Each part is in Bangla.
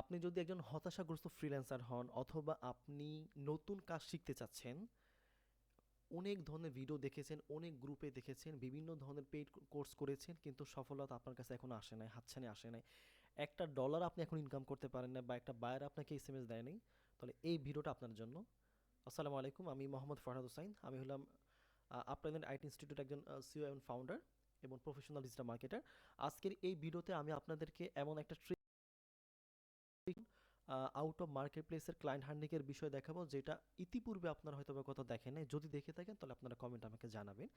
আপনি যদি একজন হতাশাগ্রস্ত ফ্রিল্যান্সার হন অথবা আপনি নতুন কাজ শিখতে চাচ্ছেন, অনেক ধরনের ভিডিও দেখেছেন, অনেক গ্রুপে দেখেছেন, বিভিন্ন ধরনের পেইড কোর্স করেছেন, কিন্তু সফলতা আপনার কাছে এখনও আসে নাই, হাতছানি আসে নাই। একটা ডলার আপনি এখন ইনকাম করতে পারেন না বা একটা বায়ার আপনাকে এস এম এস দেয়নি তাহলে এই ভিডিওটা আপনার জন্য। আসসালামু আলাইকুম, আমি মোহাম্মদ ফরহাদ হুসাইন, আমি হলাম আপনাদের আইটি ইনস্টিটিউট একজন সিও এবং ফাউন্ডার এবং প্রফেশনাল ডিজিটাল মার্কেটার আজকের এই ভিডিওতে আমি আপনাদেরকে এমন একটা আউট অফ মার্কেট প্লেসের ক্লায়েন্ট হান্ডিংয়ের বিষয় দেখাবো, যেটা ইতিপূর্বে আপনারা হয়তো বা কথা দেখেন নাই। যদি দেখে থাকেন, তাহলে আপনারা কমেন্ট আমাকে জানাবেন।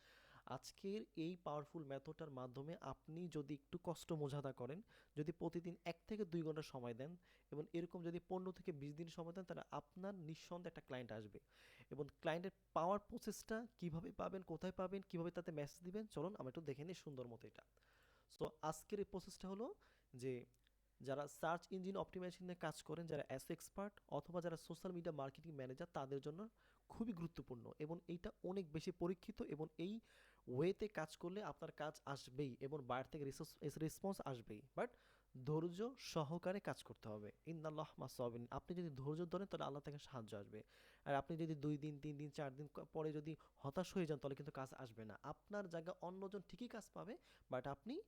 আজকের এই পাওয়ারফুল মেথডটার মাধ্যমে আপনি যদি একটু কষ্ট মোজাদা করেন, যদি প্রতিদিন এক থেকে দুই ঘণ্টা সময় দেন এবং এরকম যদি পনেরো থেকে বিশ দিন সময় দেন, তাহলে আপনার নিঃসন্দেহে একটা ক্লায়েন্ট আসবে। এবং ক্লায়েন্টের পাওয়ার প্রসেসটা কীভাবে পাবেন, কোথায় পাবেন, কীভাবে তাতে মেসেজ দিবেন, চলুন আমরা একটু দেখে নিই সুন্দর মতো এটা। সো আজকের এই প্রসেসটা হলো যে যারা সার্চ ইঞ্জিন অপটিমাইজেশনে কাজ করেন, যারা অ্যাস এক্সপার্ট অথবা যারা সোশ্যাল মিডিয়া মার্কেটিং ম্যানেজার, তাদের জন্য খুবই গুরুত্বপূর্ণ এবং এইটা অনেক বেশি পরীক্ষিত এবং এই ওয়েতে কাজ করলে আপনার কাজ আসবেই এবং বাইরে থেকে রেসপন্স আসবেই। বাট ধৈর্য সহকারে কাজ করতে হবে। ইন্দাল্লাহ মাসাবিন। আপনি যদি ধৈর্য ধরেন, তাহলে আল্লাহ থেকে সাহায্য আসবে। আর আপনি যদি দুই দিন, তিন দিন, চার দিন পরে যদি হতাশ হয়ে যান, তাহলে কিন্তু কাজ আসবে না। আপনার জায়গা অন্যজন ঠিকই কাজ পাবে বাট আপনি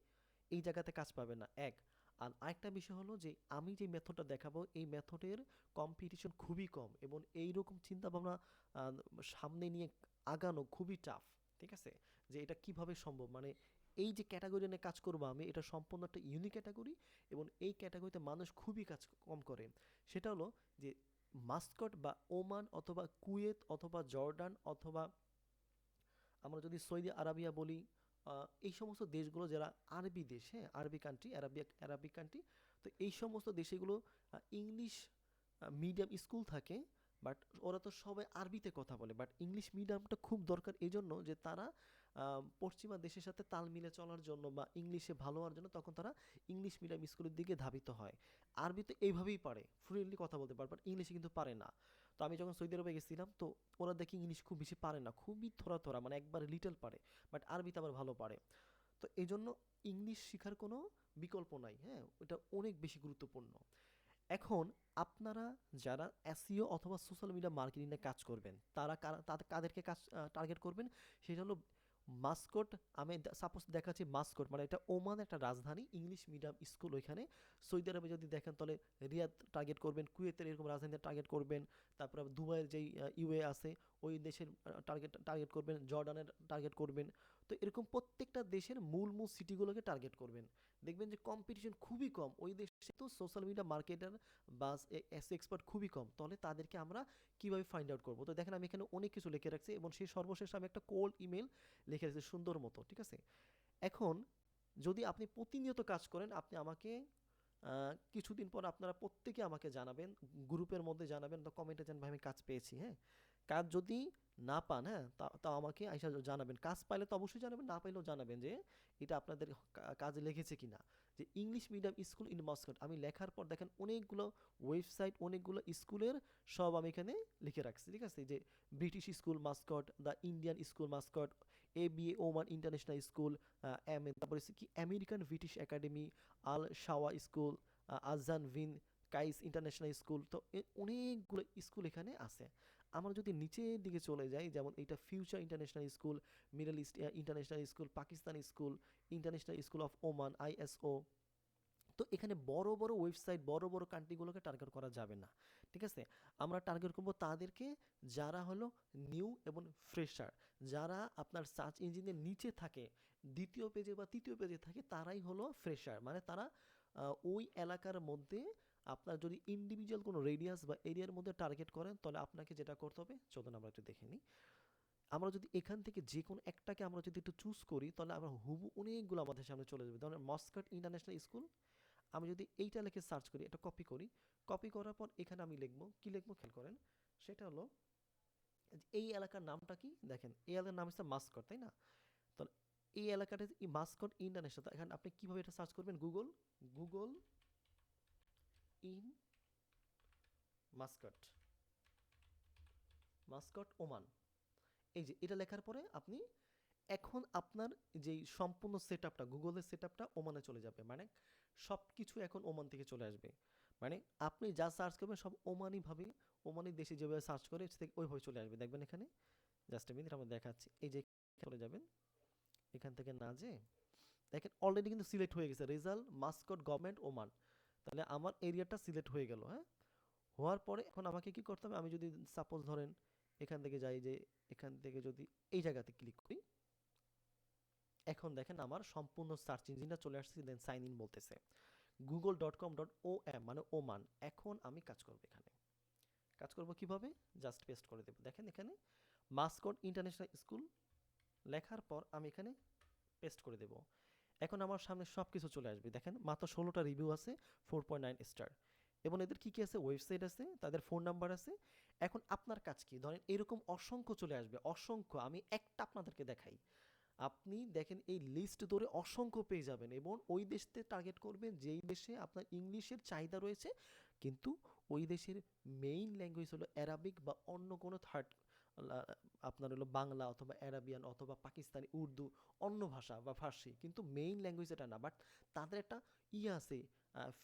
এই জায়গাতে কাজ পাবেন না। এক আর আরেকটা বিষয় হলো যে আমি যে মেথডটা দেখাবো, এই মেথডের কম্পিটিশন খুবই কম এবং এই রকম চিন্তাভাবনা সামনে নিয়ে আগানো খুবই টাফ ঠিক আছে? যে এটা কীভাবে সম্ভব? মানে এই যে ক্যাটাগরি নিয়ে কাজ করব আমি, এটা সম্পূর্ণ একটা ইউনিক ক্যাটাগরি এবং এই ক্যাটাগরিতে মানুষ খুবই কাজ কম করে। সেটা হলো যে মাস্কট বা ওমান অথবা কুয়েত অথবা জর্ডান অথবা আমরা যদি সৌদি আরাবিয়া বলি এই সমস্ত দেশগুলো যারা আরবি দেশ হ্যাঁ আরবি কান্ট্রি আরবিয়া আরবিক কান্ট্রি তো এই সমস্ত দেশেগুলো ইংলিশ মিডিয়াম স্কুল থাকে বাট ওরা তো সবাই আরবিতে কথা বলে বাট ইংলিশ মিডিয়ামটা খুব দরকার এই জন্য যে তারা পশ্চিমা দেশের সাথে তাল মিলে চলার জন্য বা ইংলিশে ভালো হওয়ার জন্য তখন তারা ইংলিশ মিডিয়াম স্কুলের দিকে ধাবিত হয়। আরবি তো এইভাবেই পারে ফ্লুয়েন্টলি কথা বলতে পারে বাট ইংলিশে কিন্তু পারে না। তো আমি যখন সৌদি আরবে গেছিলাম, তো ওরা দেখি ইংলিশ খুব বেশি পারে না, খুবই থোড়া থোড়া মানে একবার লিটল পারে বাট আরবিতে আবার ভালো পারে। তো এই জন্য ইংলিশ শেখার কোনো বিকল্প নাই হ্যাঁ ওটা অনেক বেশি গুরুত্বপূর্ণ। এখন আপনারা যারা এসিও অথবা সোশ্যাল মিডিয়া মার্কেটিংয়ে কাজ করবেন, তারা কাদেরকে কাজ টার্গেট করবেন, সেটা হলো মাস্কট, আমি সাপোজ দেখাচ্ছি মাস্কট মানে এটা ওমান একটা রাজধানী, ইংলিশ মিডিয়াম স্কুল ওইখানে। সৌদি আরবে যদি দেখেন তাহলে রিয়াদ টার্গেট করবেন, কুয়েতের এরকম রাজধানীতে টার্গেট করবেন, তারপর দুবাইয়ের যেই ইউএ আছে, ওই দেশের টার্গেট টার্গেট করবেন, জর্ডানের টার্গেট করবেন। তো এরকম প্রত্যেকটা দেশের মূল মূল সিটিগুলোকে টার্গেট করবেন। দেখবেন যে কম্পিটিশন খুবই কম। ওই দেশে তো সোশ্যাল মিডিয়া মার্কেটার বা এস এক্সপার্ট খুবই কম। তাহলে তাদেরকে আমরা কীভাবে ফাইন্ড আউট করব? তো দেখেন আমি এখানে অনেক কিছু লিখে রাখছি এবং সেই সর্বশেষ আমি একটা কোল্ড ইমেল লিখে রাখছি সুন্দর মতো, ঠিক আছে? এখন যদি আপনি প্রতিনিয়ত কাজ করেন, আপনি আমাকে কিছুদিন পর আপনারা প্রত্যেকে আমাকে জানাবেন গ্রুপের মধ্যে জানাবেন, তো কমেন্টে জানবেন আমি কাজ পেয়েছি। হ্যাঁ? কাজ যদি না পান হ্যাঁ তা আমাকে আইসা জানাবেন। কাজ পাইলে তো অবশ্যই জানাবেন, না পাইলেও জানাবেন যে এটা আপনাদের কাজে লেগেছে কিনা। যে English medium school in Muscat আমি লেখার পর দেখেন অনেকগুলো ওয়েবসাইট অনেকগুলো স্কুলের সব আমি এখানে লিখে রাখছি, ঠিক আছে? যে British school Muscat the Indian school Muscat A B A Oman international school M A তারপরে কি আমেরিকান ব্রিটিশ একাডেমি আল শাওয়া স্কুল আজান ভিন কাইস ইন্টারন্যাশনাল স্কুল তো অনেকগুলো স্কুল এখানে আছে। আমরা যদি নিচের দিকে চলে যাই, যেমন এটা future international school Middle East international school Pakistan school international school of Oman ISO তো এখানে বড় বড় ওয়েবসাইট বড় বড় কান্ট্রিগুলোকে টার্গেট করা যাবে না, ঠিক আছে? আমরা টার্গেট করব তাদেরকে যারা হলো নিউ এবং ফ্রেশার যারা আপনার সার্চ ইঞ্জিনের নিচে থাকে, দ্বিতীয় পেজে বা তৃতীয় পেজে থাকে, তারাই হলো ফ্রেশার মানে তারা ওই এলাকার মধ্যে আপনার যদি ইন্ডিভিজুয়াল কোনো রেডিয়াস বা এরিয়ার মধ্যে টার্গেট করেন, তাহলে আপনাকে যেটা করতে হবে, চলুন আমরা একটু দেখে নিই। আমরা যদি এখান থেকে যে কোনো একটাকে আমরা যদি একটু চুজ করি, তাহলে আমরা হুবু অনেকগুলো আমাদের সামনে চলে যাবে। যেমন মস্কাট ইন্টারন্যাশনাল স্কুল আমি যদি এইটা লিখে সার্চ করি, এটা কপি করি কপি করার পর এখানে আমি লিখব, কি লিখব খেয়াল করেন, সেটা হলো, এই এলাকার নামটা কি? দেখেন, এই এলাকার নাম হচ্ছে মাস্কট তাই না? তো এই এলাকাটা মাস্কট ইন্টারন্যাশনাল এখানে আপনি কীভাবে এটা সার্চ করবেন? Google Google in Muscat. Muscat Oman. এই যে, এটা লেখার পরে আপনি এখন আপনার যেই সম্পূর্ণ সেট আপটা গুগলের সেট আপটা ওমানে চলে যাবে। মানে সব কিছু এখন ওমান থেকে চলে আসবে। মানে আপনি যা সার্চ করবেন সব ওমানিভাবে ওমানি দেশে যেভাবে সার্চ করে সে- ওইভাবে চলে আসবে। দেখবেন এখানে, জাস্ট মিনিট আমরা দেখাচ্ছি। এই যে চলে যাবেন। এখান থেকে না যে দেখেন অলরেডি কিন্তু সিলেক্ট হয়ে গেছে। Result, Muscat, government, Oman. তাহলে আমার এরিয়াটা সিলেক্ট হয়ে গেল হ্যাঁ? হওয়ার পরে এখন আমাকে কি করতে হবে? আমি যদি সাপোজ ধরেন এখান থেকে যাই যে এখান থেকে যদি এই জায়গাতে ক্লিক করি, এখন দেখেন আমার সম্পূর্ণ সার্চ ইঞ্জিনটা চলে আসছে দেন সাইন ইন বলতেছে। Google dot com dot O M মানে ওমান। এখন আমি কাজ করব এখানে। কাজ করব কীভাবে? জাস্ট পেস্ট করে দেব। দেখেন এখানে মাস্কট ইন্টারন্যাশনাল স্কুল লেখার পর আমি এখানে পেস্ট করে দেব। এখন আমার সামনে সব কিছু চলে আসবে। দেখেন, মাত্র ষোলোটা রিভিউ আছে ফোর পয়েন্ট নাইন স্টার এবং এদের কী কী আছে? ওয়েবসাইট আছে, তাদের ফোন নাম্বার আছে। এখন আপনার কাজ কি? ধরেন এরকম অসংখ্য চলে আসবে, অসংখ্য। আমি একটা আপনাদেরকে দেখাই। আপনি দেখেন এই লিস্ট ধরে অসংখ্য পেয়ে যাবেন এবং ওই দেশতে টার্গেট করবেন যেই দেশে আপনার ইংলিশের চাহিদা রয়েছে, কিন্তু ওই দেশের মেইন ল্যাঙ্গুয়েজ হলো অ্যারাবিক বা অন্য কোনো থার্ড আপনার হলো বাংলা অথবা অ্যারাবিয়ান অথবা পাকিস্তানি উর্দু অন্য ভাষা বা ফার্সি, কিন্তু মেইন ল্যাঙ্গুয়েজ এটা না বাট তাদের একটা ইয়ে আছে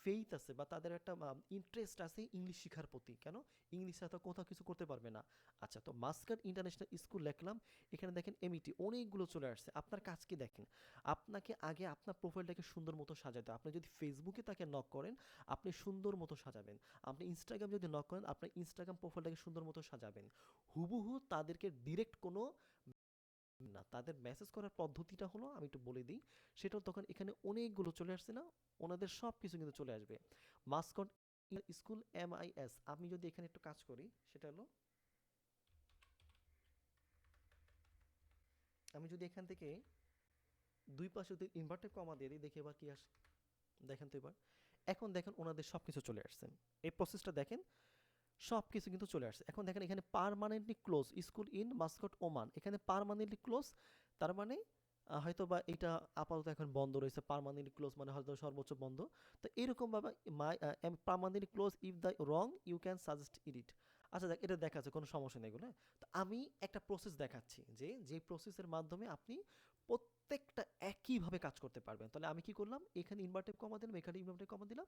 ফেইথ আছে বা তাদের একটা ইন্টারেস্ট আছে ইংলিশ শেখার প্রতি। কেন? ইংলিশ ছাড়া কোথাও কিছু করতে পারবে না। আচ্ছা তো মাস্কাট ইন্টারন্যাশনাল স্কুল লিখলাম। এখানে দেখেন এমইটি অনেকগুলো চলে আসছে। আপনার কাজ কি দেখেন? আপনাকে আগে আপনার প্রোফাইলটাকে সুন্দর মতো সাজাতে আপনি যদি ফেসবুকে তাকে নক করেন, আপনি সুন্দর মতো সাজাবেন। আপনি ইনস্টাগ্রাম যদি নক করেন, আপনার ইনস্টাগ্রাম প্রোফাইলটাকে সুন্দর মতো সাজাবেন। হুবহু তাদেরকে ডিরেক্ট কোনো না, তাদের মেসেজ করার পদ্ধতিটা হলো, আমি একটু বলে দিই, সেটা তখন এখানে অনেকগুলো চলে আসছে না? ওনাদের সব কিছু কিন্তু চলে আসবে। Muscat school M I S আমি যদি এখানে একটু কাজ করি, সেটা হলো, আমি যদি এখান থেকে দুই পাশে যদি ইনভার্টেড কমা দিয়ে দিই, দেখি এবার কি আসে, দেখেন তো এবার। এখন দেখেন ওনাদের সব কিছু চলে আসছে। এই প্রসেসটা দেখেন সব কিছু কিন্তু চলে আসছে। এখন দেখেন এখানে permanently close school in Muscat Oman এখানে পারমানেন্টলি ক্লোজ তার মানে হয়তো বা এটা আপাতত এখন বন্ধ রয়েছে। পারমানেন্টলি ক্লোজ মানে হয়তো সর্বোচ্চ বন্ধ। তো এরকমভাবে my permanently close if the wrong you can suggest edit আচ্ছা দেখ, এটা দেখা যাচ্ছে কোনো সমস্যা নেই এগুলো হ্যাঁ? তো আমি একটা প্রসেস দেখাচ্ছি যে যে প্রসেসের মাধ্যমে আপনি প্রত্যেকটা একইভাবে কাজ করতে পারবেন। তাহলে আমি কি করলাম? এখানে ইনভার্টেড কমা দিলাম, এখানে ইনভার্টেড কমা দিলাম,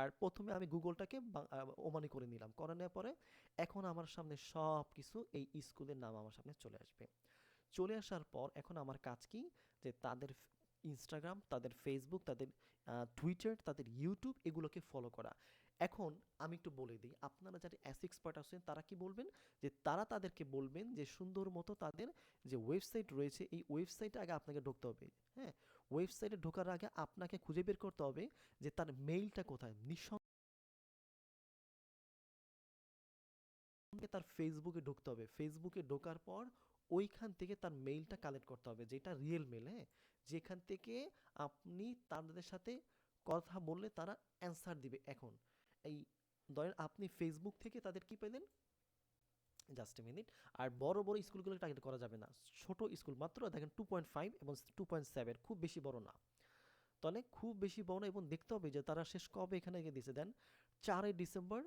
আর প্রথমে আমি গুগলটাকে ওমানি করে নিলাম। করে নেওয়ার পরে এখন আমার সামনে সব কিছু এই স্কুলের নাম আমার সামনে চলে আসবে। চলে আসার পর এখন আমার কাজ কি? যে তাদের ইনস্টাগ্রাম তাদের ফেসবুক তাদের টুইটার তাদের ইউটিউব এগুলোকে ফলো করা। এখন আমি একটু বলে দিই, আপনারা যারা অ্যাস এক্সপার্ট আছেন, তারা কি বলবেন? যে তারা তাদেরকে বলবেন যে সুন্দর মতো তাদের যে ওয়েবসাইট রয়েছে, এই ওয়েবসাইটে আগে আপনাকে ঢুকতে হবে। হ্যাঁ ওয়েবসাইটে ঢোকার আগে আপনাকে খুঁজে বের করতে হবে যে তার মেইলটা কোথায়। নিঃসন্দেহে তার ফেসবুকে ঢুকতে হবে। ফেসবুকে ঢোকার পর ওইখান থেকে তার মেইলটা কালেক্ট করতে হবে, যেটা রিয়েল মেল হ্যাঁ যেখান থেকে আপনি তাদের সাথে কথা বললে তারা অ্যান্সার দিবে এখন। এই, ধরেন আপনি ফেসবুক থেকে তাদের কি পেলেন? জাস্ট মিনিট আর বড় বড় স্কুলগুলো টার্গেট করা যাবে না। ছোট স্কুল মাত্র, দেখেন টু পয়েন্ট ফাইভ এবং টু পয়েন্ট সেভেন খুব বেশি বড় না। তাহলে খুব বেশি বড় না, এবং দেখতে হবে যে তারা শেষ কবে এখানে গিয়ে দিয়েছে। দেন চারই ডিসেম্বর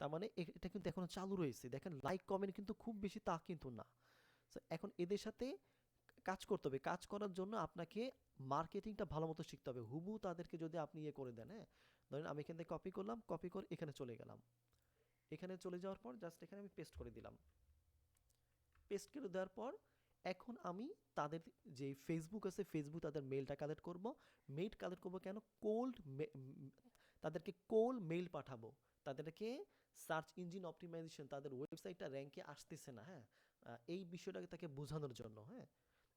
তার মানে এটা কিন্তু এখনও চালু রয়েছে। দেখেন লাইক কমেন্ট কিন্তু খুব বেশি, তা কিন্তু না। এখন এদের সাথে কাজ করতে হবে। কাজ করার জন্য আপনাকে মার্কেটিংটা ভালো মতো শিখতে হবে। হুবু তাদেরকে যদি আপনি ইয়ে করে দেন হ্যাঁ? ধরেন আমি এখান থেকে কপি করলাম কপি করে এখানে চলে গেলাম। এখানে চলে যাওয়ার পর জাস্ট এখানে আমি পেস্ট করে দিলাম। পেস্ট করে দেওয়ার পর এখন আমি তাদের যে ফেসবুক আছে ফেসবুক তাদের মেলটা কালেক্ট করব। মেইল কালেক্ট করব কেন? কোল্ড তাদেরকে কোল মেইল পাঠাবো। তাদেরকে সার্চ ইঞ্জিন অপটিমাইজেশন তাদের ওয়েবসাইটটা র্যাঙ্কে আসতেছে না হ্যাঁ? এই বিষয়টাকে তাকে বোঝানোর জন্য হ্যাঁ?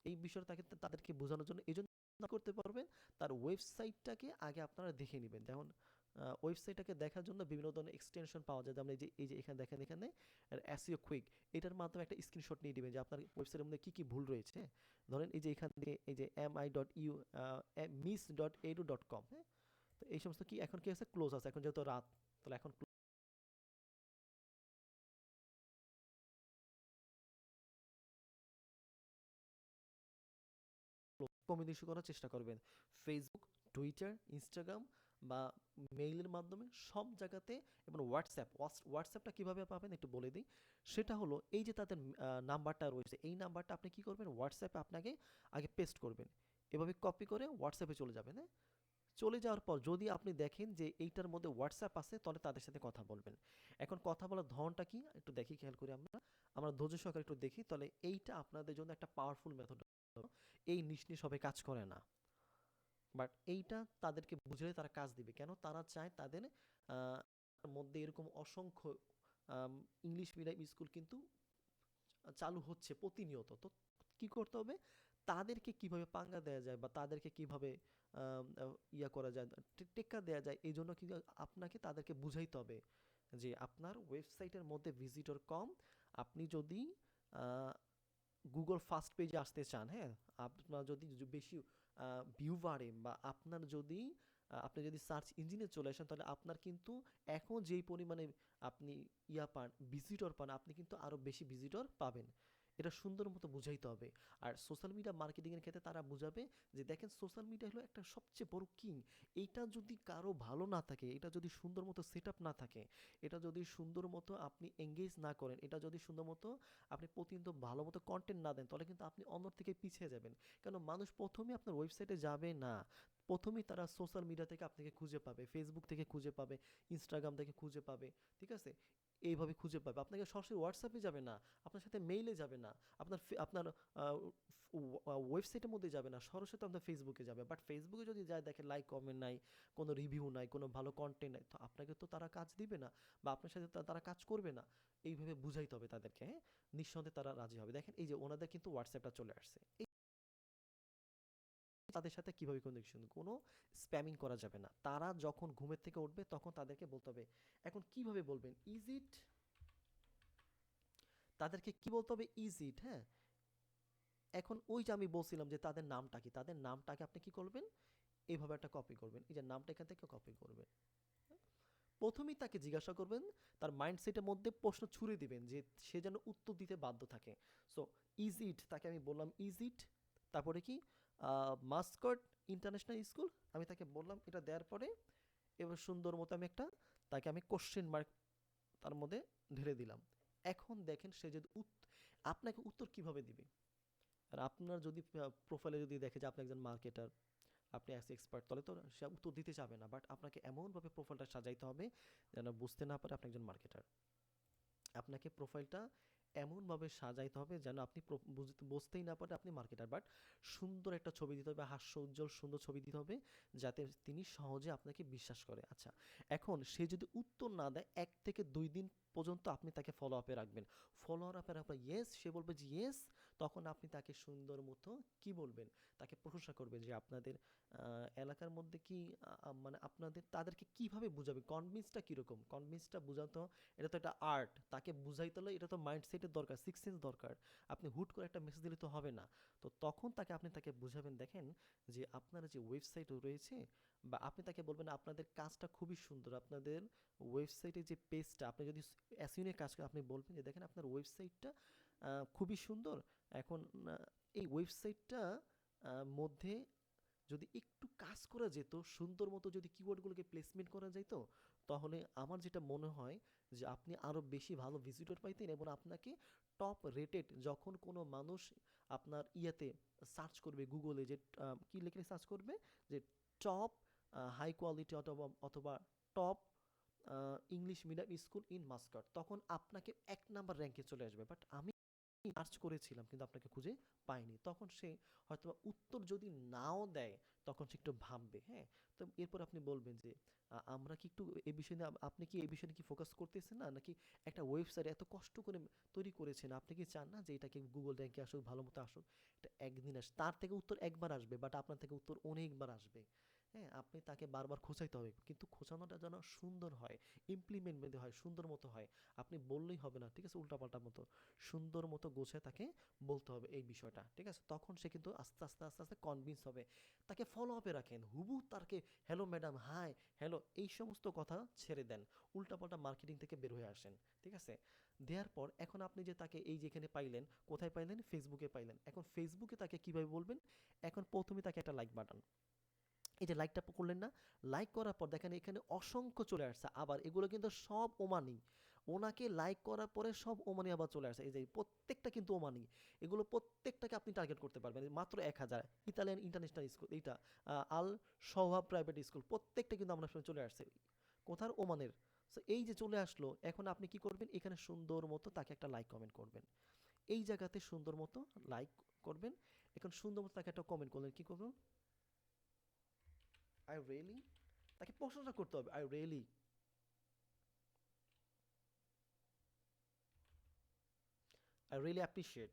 এই বিষয়টা তাকে তাদেরকে বোঝানোর জন্য, এই জন্য করতে পারবেন। তার ওয়েবসাইটটাকে আগে আপনারা দেখে নেবেন। যেমন ওয়েবসাইটটাকে দেখার জন্য বিভিন্ন ধরনের এক্সটেনশন পাওয়া যায়। যেমন এই যে এই যে এখানে দেখেন, এখানে অ্যাসিও কুইক এটার মাধ্যমে একটা স্ক্রিনশট নিয়ে দিবেন যে আপনার ওয়েবসাইটের মধ্যে কী কী ভুল রয়েছে। ধরেন এই যে এখান থেকে, এই যে M I dot U miss dot edu dot com হ্যাঁ? তো এই সমস্ত কি, এখন কি আছে? ক্লোজ আছে। এখন যেহেতু রাত, তাহলে এখন কমিউনিকেশন করার চেষ্টা করবেন। ফেসবুক টুইটার ইনস্টাগ্রাম বা মেইলের মাধ্যমে সব জায়গাতে এবং হোয়াটসঅ্যাপ হোয়াটসঅ্যাপটা কীভাবে পাবেন একটু বলে দিই। সেটা হলো এই যে তাদের নাম্বারটা রয়েছে, এই নাম্বারটা আপনি কি করবেন? হোয়াটসঅ্যাপে আপনাকে আগে পেস্ট করবেন। এভাবে কপি করে হোয়াটসঅ্যাপে চলে যাবেন হ্যাঁ? চলে যাওয়ার পর যদি আপনি দেখেন যে এইটার মধ্যে হোয়াটসঅ্যাপ আছে, তাহলে তাদের সাথে কথা বলবেন। এখন কথা বলার ধরনটা কি? একটু দেখি, খেয়াল করি আমরা। আমরা ধৈর্য সহকারে একটু দেখি, তাহলে এইটা আপনাদের জন্য একটা পাওয়ারফুল মেথড এই নিশনি সবাই কাজ করে না। বাট এইটা তাদেরকে বুঝলে তারা কাজ দিবে। কেন? তারা চায় তাদের মধ্যে এরকম অসংখ্য ইংলিশ মিডিয়াম স্কুল কিন্তু চালু হচ্ছে প্রতিনিয়ত। তো কি করতে হবে? তাদেরকে কীভাবে পাঙ্গা দেওয়া যায় বা তাদেরকে কীভাবে ইয়া করা যায় টেক্কা দেওয়া যায়, এই জন্য কিন্তু আপনাকে তাদেরকে বুঝাইতে হবে যে আপনার ওয়েবসাইটের মধ্যে ভিজিটর কম। আপনি যদি গুগল ফার্স্ট পেজে আসতে চান হ্যাঁ? আপনার যদি বেশি ভিউ বাড়ে বা আপনার যদি আপনি যদি সার্চ ইঞ্জিনে চলে আসেন, তাহলে আপনার কিন্তু এখন যেই পরিমাণে আপনি ইয়া পান ভিজিটর পান, আপনি কিন্তু আরও বেশি ভিজিটর পাবেন। এটা সুন্দর মতো বুঝাইতে হবে। আর সোশ্যাল মিডিয়া মার্কেটিংয়ের ক্ষেত্রে তারা বুঝাবে যে, দেখেন সোশ্যাল মিডিয়া হলো একটা সবচেয়ে বড় কিং এইটা যদি কারও ভালো না থাকে, এটা যদি সুন্দর মতো সেট না থাকে, এটা যদি সুন্দর মতো আপনি এঙ্গেজ না করেন, এটা যদি সুন্দর মতো আপনি প্রতিনিয়ত ভালো মতো কন্টেন্ট না দেন, তাহলে কিন্তু আপনি অন্য থেকে পিছিয়ে যাবেন। কেন? মানুষ প্রথমে আপনার ওয়েবসাইটে যাবে না। প্রথমেই তারা সোশ্যাল মিডিয়া থেকে আপনাকে খুঁজে পাবে ফেসবুক থেকে খুঁজে পাবে ইনস্টাগ্রাম থেকে খুঁজে পাবে, ঠিক আছে? এইভাবে খুঁজে পাবে। আপনাকে সরাসরি হোয়াটসঅ্যাপে যাবে না, আপনার সাথে মেইলে যাবে না, আপনার আপনার ওয়েবসাইটের মধ্যে যাবে না, সরাসরি তো আপনার ফেসবুকে যাবে। বাট ফেসবুকে যদি যায়, দেখে লাইক কমেন্ট নাই, কোনো রিভিউ নাই, কোনো ভালো কন্টেন্ট নাই, তো আপনাকে তো তারা কাজ দিবে না বা আপনার সাথে তারা কাজ করবে না। এইভাবে বুঝাইতে হবে তাদেরকে হ্যাঁ? নিঃসন্দেহে তারা রাজি হবে। দেখেন, এই যে ওনাদের কিন্তু হোয়াটসঅ্যাপটা চলে আসছে। তাদের সাথে কীভাবে কনেকশন কোনো স্প্যামিং করা যাবে না। তারা যখন ঘুমের থেকে উঠবে, তখন তাদেরকে বলতে হবে, এখন কীভাবে বলবেন? ইজ ইট তাদেরকে কি বলতে হবে? ইজ ইট হ্যাঁ? এখন ওই যে আমি বলছিলাম যে তাদের নামটা কি? তাদের নামটাকে আপনি কি করবেন? এইভাবে একটা কপি করবেন। এই যে নামটা এখান থেকে কপি করবেন? প্রথমেই তাকে জিজ্ঞাসা করবেন, তার মাইন্ডসেটের মধ্যে প্রশ্ন ছুড়ে দিবেন যে সে যেন উত্তর দিতে বাধ্য থাকে। সো ইজ ইট তাকে আমি বললাম ইজ ইট তারপরে কি? মাস্কট ইন্টারন্যাশনাল স্কুল, আমি তাকে বললাম এটা দেওয়ার পরে, এবার সুন্দর মতো আমি একটা, তাকে আমি কোশ্চেন মার্ক তার মধ্যে ঢেলে দিলাম। এখন দেখেন সে যদি আপনাকে উত্তর কীভাবে দিবে? আর আপনার যদি প্রোফাইলে যদি দেখে যে আপনি একজন মার্কেটার আপনি অ্যাস এক্সপার্ট তাহলে তো সে উত্তর দিতে চাবে না। বাট আপনাকে এমনভাবে প্রোফাইলটা সাজাইতে হবে, যেন বুঝতে না পারে আপনি একজন মার্কেটার আপনাকে প্রোফাইলটা এমনভাবে সাজাইতে হবে যেন আপনি বুঝতেই না পারে আপনি মার্কেটার বাট সুন্দর একটা ছবি দিতে হবে, হাস্য উজ্জ্বল সুন্দর ছবি দিতে হবে, যাতে তিনি সহজে আপনাকে বিশ্বাস করে। আচ্ছা এখন সে যদি উত্তর না দেয়, এক থেকে দুই দিন পর্যন্ত আপনি তাকে ফলো আপে রাখবেন। ফলো আপে রাখবেন ইয়েস সে বলবে যে ইয়েস তখন আপনি তাকে সুন্দর মতো কি বলবেন? তাকে প্রশংসা করবেন যে আপনাদের এলাকার মধ্যে কি মানে আপনাদের, তাদেরকে কীভাবে বুঝাবে? কনভিন্সটা কীরকম? কনভিন্সটা বোঝাতো এটা তো একটা আর্ট তাকে বুঝাইতে হলে এটা তো মাইন্ডসেটের দরকার সিক্স সেন্স দরকার। আপনি হুট করে একটা মেসেজ দিলে তো হবে না। তো তখন তাকে আপনি তাকে বুঝাবেন, দেখেন যে আপনার যে ওয়েবসাইট রয়েছে বা আপনি তাকে বলবেন, আপনাদের কাজটা খুবই সুন্দর। আপনাদের ওয়েবসাইটে যে পেজটা আপনি যদি নিয়ে কাজ করেন, আপনি বলবেন যে, দেখেন আপনার ওয়েবসাইটটা খুবই সুন্দর। এখন এই ওয়েবসাইটটা মধ্যে যদি একটু কাজ করা যেত, সুন্দর মতো যদি কিওয়ার্ডগুলোকে প্লেসমেন্ট করা যেত তাহলে আমার যেটা মনে হয় যে আপনি আরও বেশি ভালো ভিজিটর পাইতেন এবং আপনাকে টপ রেটেড যখন কোনো মানুষ আপনার ইয়াতে সার্চ করবে গুগলে যে কি লিখে সার্চ করবে? যে টপ হাই কোয়ালিটি অথবা অথবা top English medium school in Muscat তখন আপনাকে এক নাম্বার র্যাঙ্কে চলে আসবে। বাট আমি সার্চ করেছিলাম কিন্তু আপনাকে খুঁজে পাইনি। তখন সে হয়তো উত্তর যদি নাও দেয়, তখন সে একটু ভাববে হ্যাঁ? তো এরপর আপনি বলবেন যে আমরা কি একটু এই বিষয়ে আপনি কি এই বিষয়ে কি ফোকাস করতেছেন না? নাকি একটা ওয়েবসাইট এত কষ্ট করে তৈরি করেছেন? আপনি কি চান না যে এটাকে গুগল র্যাঙ্কে আসুক, ভালো মতো আসুক? এটা একদিন আস, তার থেকে উত্তর একবার আসবে বাট আপনার থেকে উত্তর অনেকবার আসবে। হ্যাঁ আপনি তাকে বারবার খোঁচাইতে হবে। কিন্তু খোঁচানোটা যেন সুন্দর হয় ইমপ্লিমেন্ট বেঁধে হয়, সুন্দর মতো হয়। আপনি বললেই হবে না, ঠিক আছে? উল্টাপাল্টা মতো। সুন্দর মতো গোছায় তাকে বলতে হবে এই বিষয়টা, ঠিক আছে? তখন সে কিন্তু আস্তে আস্তে আস্তে আস্তে কনভিন্স হবে। তাকে ফলো আপে রাখেন। হুবু তারকে হ্যালো ম্যাডাম হাই হ্যালো এই সমস্ত কথা ছেড়ে দেন। উল্টাপাল্টা মার্কেটিং থেকে বের হয়ে আসেন, ঠিক আছে? দেওয়ার পর এখন আপনি যে তাকে এই যেখানে পাইলেন, কোথায় পাইলেন? ফেসবুকে পাইলেন। এখন ফেসবুকে তাকে কীভাবে বলবেন? এখন প্রথমে তাকে একটা লাইক বাটন এই যে লাইকটা করলেন না লাইক করার পর দেখেন এখানে অসংখ্য চলে আসছে। আবার এগুলো কিন্তু সব ওমানি। ওনাকে লাইক করার পরে সব ওমানি আবার চলে আসে এই যে প্রত্যেকটা কিন্তু ওমানি। এগুলো প্রত্যেকটাকে আপনি টার্গেট করতে পারবেন। মাত্র এক হাজার। ইতালিয়ান ইন্টারন্যাশনাল স্কুল এইটা আল সৌহাব প্রাইভেট স্কুল প্রত্যেকটা কিন্তু আপনার সামনে চলে আসছে। কোথার? ওমানের। সো এই যে চলে আসলো, এখন আপনি কি করবেন? এখানে সুন্দর মতো তাকে একটা লাইক কমেন্ট করবেন। এই জায়গাতে সুন্দর মতো লাইক করবেন। এখন সুন্দর মতো তাকে একটা কমেন্ট করলেন। কি করবেন? আই রিয়েলি তাকে প্রশংসা করতে হবে I really I really appreciate.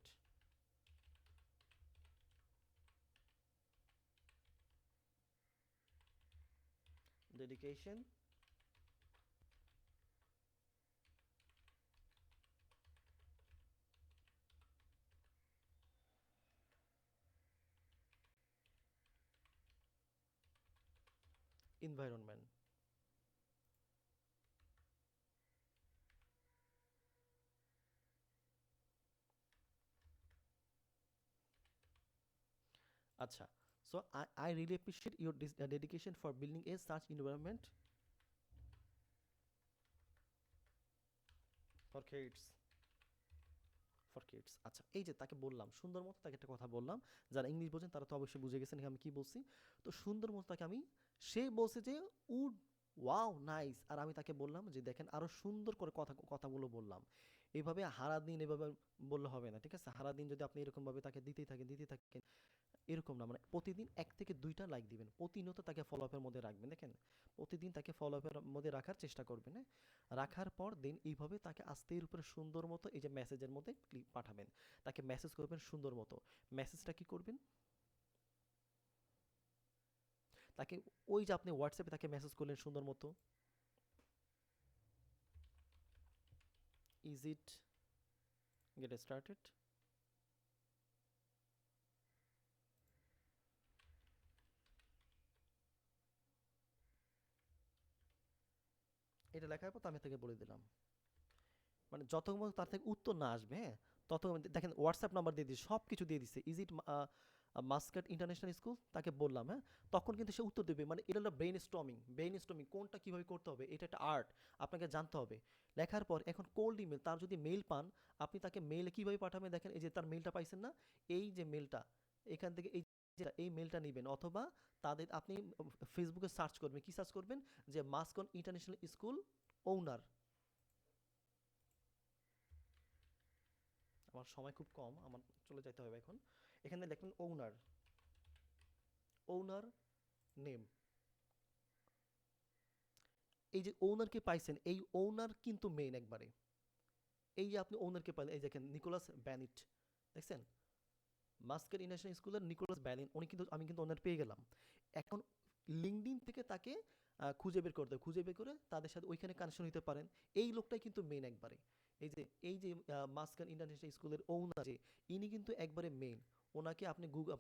Dedication. Environment. আচ্ছা I, I really appreciate your dis- uh, dedication for building a such environment for kids for আচ্ছা এই যে তাকে বললাম সুন্দর মতো তাকে একটা কথা বললাম যারা ইংলিশ বোঝেন তারা তো অবশ্যই বুঝে গেছেন আমি কি বলছি তো সুন্দর মতো তাকে আমি সে বলছে যে উড ওয়াও, নাইস। আর আমি তাকে বললাম যে, দেখেন, আরও সুন্দর করে কথা, কথাগুলো বললাম। এইভাবে হারাদিন এভাবে বললে হবে না, ঠিক আছে? হারাদিন যদি আপনি এরকম ভাবে তাকে দিতেই থাকেন দিতেই থাকেন, এরকম না। মানে প্রতিদিন এক থেকে দুইটা লাইক দিবেন। প্রতিনিয়ত তাকে ফলো আপের মধ্যে রাখবেন, দেখেন? প্রতিদিন তাকে ফলো আপের মধ্যে রাখার চেষ্টা করবেন হ্যাঁ? রাখার পর দিন এইভাবে তাকে আস্তের উপরে সুন্দর মতো এই যে মেসেজের মধ্যে পাঠাবেন। তাকে মেসেজ করবেন সুন্দর মতো। মেসেজটা কি করবেন? তাকে ওই যে আপনি হোয়াটসঅ্যাপে তাকে মেসেজ করলেন সুন্দর মতো। ইজ ইট গেট স্টার্টেড এটা লেখার পর আমি তাকে বলে দিলাম। মানে যতক্ষণ তার থেকে উত্তর না আসবে হ্যাঁ ততক্ষণ দেখেন হোয়াটসঅ্যাপ নাম্বার দিয়ে দিচ্ছে সব কিছু দিয়ে দিচ্ছে is it Muscat international school তাকে বললাম হ্যাঁ? তখন কিন্তু সে উত্তর দেবে মানে এটা হলো ব্রেন স্টমিং ব্রেন স্টমিং কোনটা কীভাবে করতে হবে, এটা একটা আর্ট আপনাকে জানতে হবে। লেখার পর এখন কোল্ড ইমেল তার যদি মেল পান, আপনি তাকে মেলে কীভাবে পাঠাবেন দেখেন, এই যে তার মেলটা পাইছেন না, এই যে মেলটা এখান থেকে এই যে এই মেলটা নেবেন, অথবা তাদের আপনি ফেসবুকে সার্চ করবেন, কি সার্চ করবেন? যে মাস্কন ইন্টারন্যাশনাল স্কুল ওনার আমার সময় খুব কম, আমার চলে যেতে হবে এখন। এখানে লিখবেন ওনার ওনার নেম এই যে ওনারকে পাইছেন, এই ওনার কিন্তু মেইন একবারে। এই যে আপনি ওনারকে পাইলেন, এই দেখেন নিকোলাস ব্যানিট দেখছেন? মাস্কের ইন্টারন্যাশনাল স্কুলের নিকোলাস ব্যানিন উনি কিন্তু, আমি কিন্তু ওনার পেয়ে গেলাম। এখন লিঙ্কডিন থেকে তাকে খুঁজে বের করতে। খুঁজে বের করে তাদের সাথে ওইখানে কানেকশন হতে পারেন। এই লোকটাই কিন্তু মেইন একবারে। এই যে এই যে ইন্টারন্যাশনাল স্কুলের ওনার যে, ইনি কিন্তু একবারে মেইন ওনাকে আপনি গুগল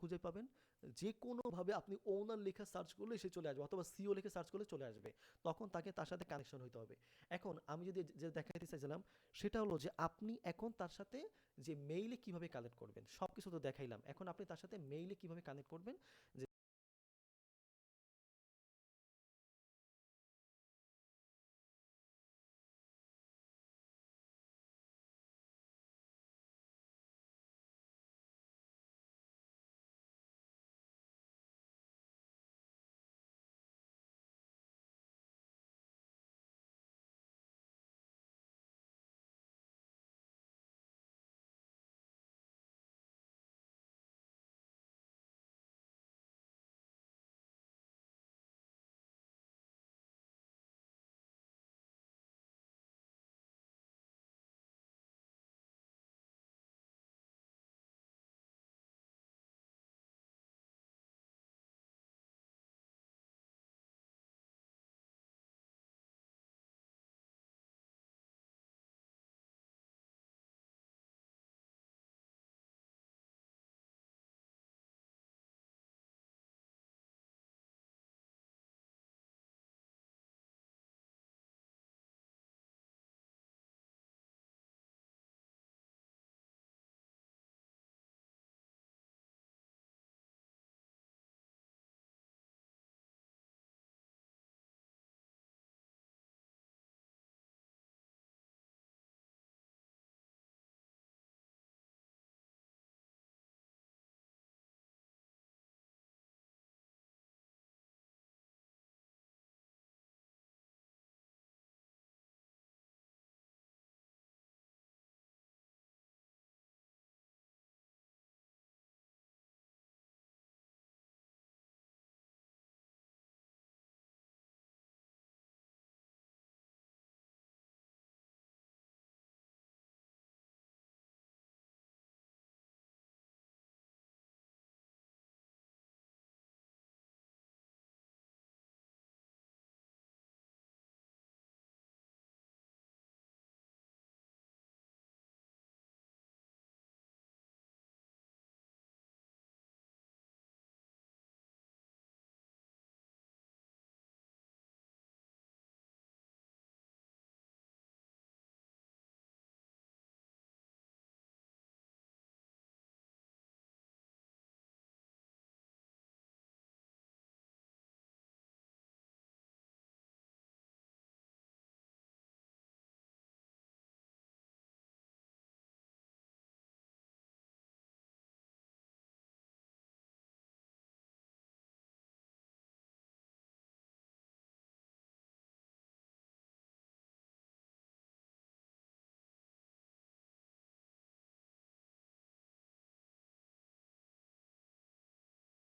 খুঁজে পাবেন? যে কোনোভাবে আপনি ওনার লেখা সার্চ করলে সে চলে আসবে, অথবা সিও লেখে সার্চ করলে চলে আসবে। তখন তাকে তার সাথে কানেকশন হতে হবে। এখন আমি যদি যে দেখাতে চাইছিলাম, সেটা হলো যে, আপনি এখন তার সাথে যে মেইলে কীভাবে কানেক্ট করবেন? সব কিছু তো দেখাইলাম। এখন আপনি তার সাথে মেইলে কীভাবে কানেক্ট করবেন? যে